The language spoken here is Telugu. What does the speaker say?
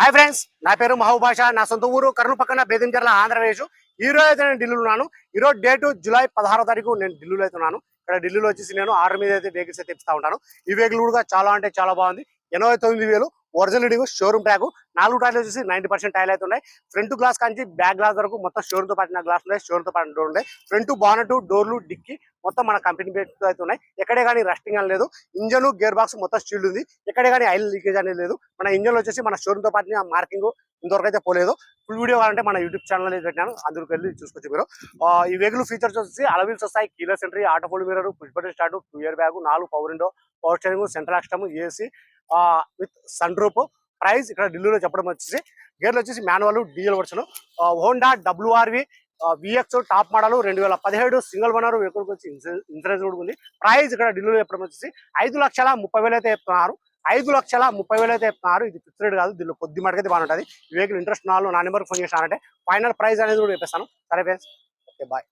హాయ్ ఫ్రెండ్స్ నా పేరు మహబూభాష నా సొంత ఊరు కర్నూలు పక్కన బేదించర్ల ఆంధ్రప్రదేశ్. ఈ రోజు అయితే నేను ఢిల్లీలో ఉన్నాను. ఈరోజు డేటు జూలై పదహారో తారీఖు నేను ఢిల్లీలో అయితే ఉన్నాను. ఇక్కడ ఢిల్లీలో వచ్చేసి నేను ఆర్డర్ మీద అయితే వెహికల్స్ అయితే ఇస్తా ఉంటాను. ఈ వెహికల్ కూడా చాలా అంటే చాలా బాగుంది. ఎనభై తొమ్మిది వేలు ఒరిజినల్ ఇడిగో షోరూమ్ ట్యాగ్ నాలుగు టైర్లు వచ్చేసి నైన్టీ పర్సెంట్ టైర్లు అయితే ఉన్నాయి. ఫ్రంట్ గ్లాస్ కాంచి బ్యాక్ గ్లాస్ వరకు మొత్తం షోరూమ్తో పాటిన గ్లాస్ ఉన్నాయి షోరూమ్తో పాటిన డోర్ ఉన్నాయి. ఫ్రంట్ బానట్ డోర్లు డిక్కి మొత్తం మన కంపెనీ పేరు అయితే ఉన్నాయి. ఎక్కడే కానీ రస్టింగ్ అని లేదు. ఇంజన్ గేర్ బాక్స్ మొత్తం స్టీల్ ఉంది. ఎక్కడే కానీ ఆయిల్ లీకేజ్ అనేది లేదు. మన ఇంజన్ వచ్చేసి మన షోరూమ్తో మార్కింగ్ ఇంతవరకు అయితే పోలేదు. ఫుల్ వీడియో కావాలంటే మన యూట్యూబ్ ఛానల్ పెట్టాను అందుకు వెళ్ళి చూసుకోవచ్చు మీరు. ఈ వెహికల్ ఫీచర్స్ వచ్చేసి అలవిల్స్ వస్తాయి. Keyless entry auto fold mirror push button start two air bag నాలుగు power window power steering central system AC with sun roof price ఇక్కడ ఢిల్లీలో చెప్పడం వచ్చేసి గేర్లు వచ్చేసి manual diesel version. Honda WRV VX top model రెండు వేల పదిహేడు సింగిల్ వనరు వెహికల్ వచ్చి ఇన్సూరెన్స్ కూడా ఉంది. ప్రైస్ ఇక్కడ ఢిల్లీలో చెప్పడం వచ్చేసి ఐదు లక్షల ముప్పై వేలు అయితే చెప్తున్నారు. ఐదు లక్షల ముప్పై వేలు అయితే చెప్తున్నారు. ఇది ఫిక్స్ రేట్ కాదు దీనిలో కొద్ది మటుకైతే బాగుంటుంది వెహికల్ ఇంట్రెస్ట్ నాలుగు నా నెంబర్ ఫోన్ చేశానంటే ఫైనల్ ప్రైస్ అనేది కూడా చెప్పేస్తాను. సరే ఫ్రెండ్స్ ఓకే బాయ్